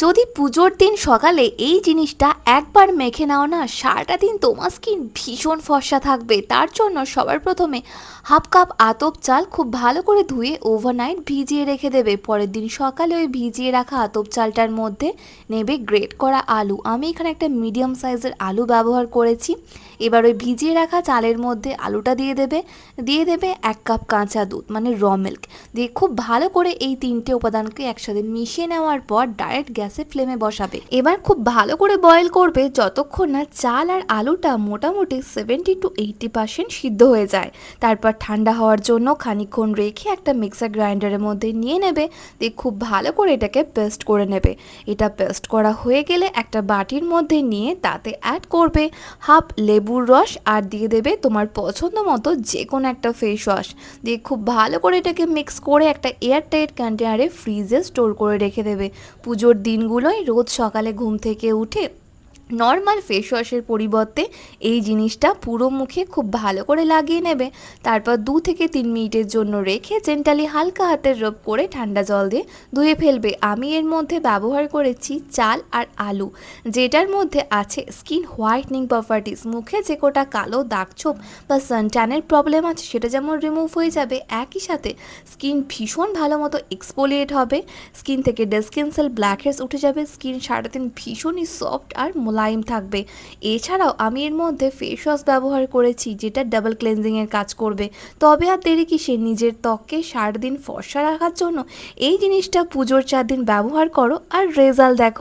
যদি পুজোর দিন সকালে এই জিনিসটা একবার মেখে নাও না, সারাটা দিন তোমার স্কিন ভীষণ ফর্সা থাকবে। তার জন্য সবার প্রথমে হাফ কাপ আতপ চাল খুব ভালো করে ধুয়ে ওভারনাইট ভিজিয়ে রেখে দেবে। পরের দিন সকালে ওই ভিজিয়ে রাখা আতপ চালটার মধ্যে নেবে গ্রেট করা আলু। আমি এখানে একটা মিডিয়াম সাইজের আলু ব্যবহার করেছি। এবার ওই ভিজিয়ে রাখা চালের মধ্যে আলুটা দিয়ে দেবে। দিয়ে দেবে এক কাপ কাঁচা দুধ মানে র মিল্ক দিয়ে খুব ভালো করে এই তিনটে উপাদানকে একসাথে মিশিয়ে নেওয়ার পর ডাইরেক্ট গ্যাসে ফ্লেমে বসাবে। এবার খুব ভালো করে বয়েল করবে যতক্ষণ না চাল আর আলুটা মোটামুটি সেভেন্টি টু এইটটি পার্সেন্ট সিদ্ধ হয়ে যায়। তারপর ঠান্ডা হওয়ার জন্য খানিকক্ষণ রেখে একটা মিক্সার গ্রাইন্ডারের মধ্যে নিয়ে নেবে। দিয়ে খুব ভালো করে এটাকে পেস্ট করে নেবে। এটা পেস্ট করা হয়ে গেলে একটা বাটির মধ্যে নিয়ে তাতে অ্যাড করবে হাফ লেবুর রস আর দিয়ে দেবে তোমার পছন্দ মতো যে কোনো একটা ফেস ওয়াশ দিয়ে খুব ভালো করে এটাকে মিক্স করে একটা এয়ার টাইট কন্টেনারে ফ্রিজে স্টোর করে রেখে দেবে। পুজোর দিনগুলোয় রোজ সকালে ঘুম থেকে উঠে নর্মাল ফেস ওয়াশের পরিবর্তে এই জিনিসটা পুরো মুখে খুব ভালো করে লাগিয়ে নেবে। তারপর দু থেকে তিন মিনিটের জন্য রেখে জেন্টালি হালকা হাতের রোপ করে ঠান্ডা জল দিয়ে ধুয়ে ফেলবে। আমি এর মধ্যে ব্যবহার করেছি চাল আর আলু, যেটার মধ্যে আছে স্কিন হোয়াইটনিং প্রপার্টিস মুখে যে কোটা কালো দাগ ছোপ বা সানট্যানের প্রবলেম আছে, সেটা যেমন রিমুভ হয়ে যাবে, একই সাথে স্কিন ভীষণ ভালো মতো এক্সপোলিয়েট হবে। স্কিন থেকে ডেস্কিন সেল ব্ল্যাক উঠে যাবে। স্কিন সারাদিন ভীষণই সফট আর মোলায়েম থাকবে। এছাড়াও আমি এর মধ্যে ফেস ওয়াশ ব্যবহার করেছি, যেটা ডাবল ক্লেন্সিংয়ের কাজ করবে। তবে আর দেরি কিসে নিজের ত্বককে সারাদিন ফর্সা রাখার জন্য এই জিনিসটা পুজোর চার দিন ব্যবহার করো আর রেজাল্ট দেখো।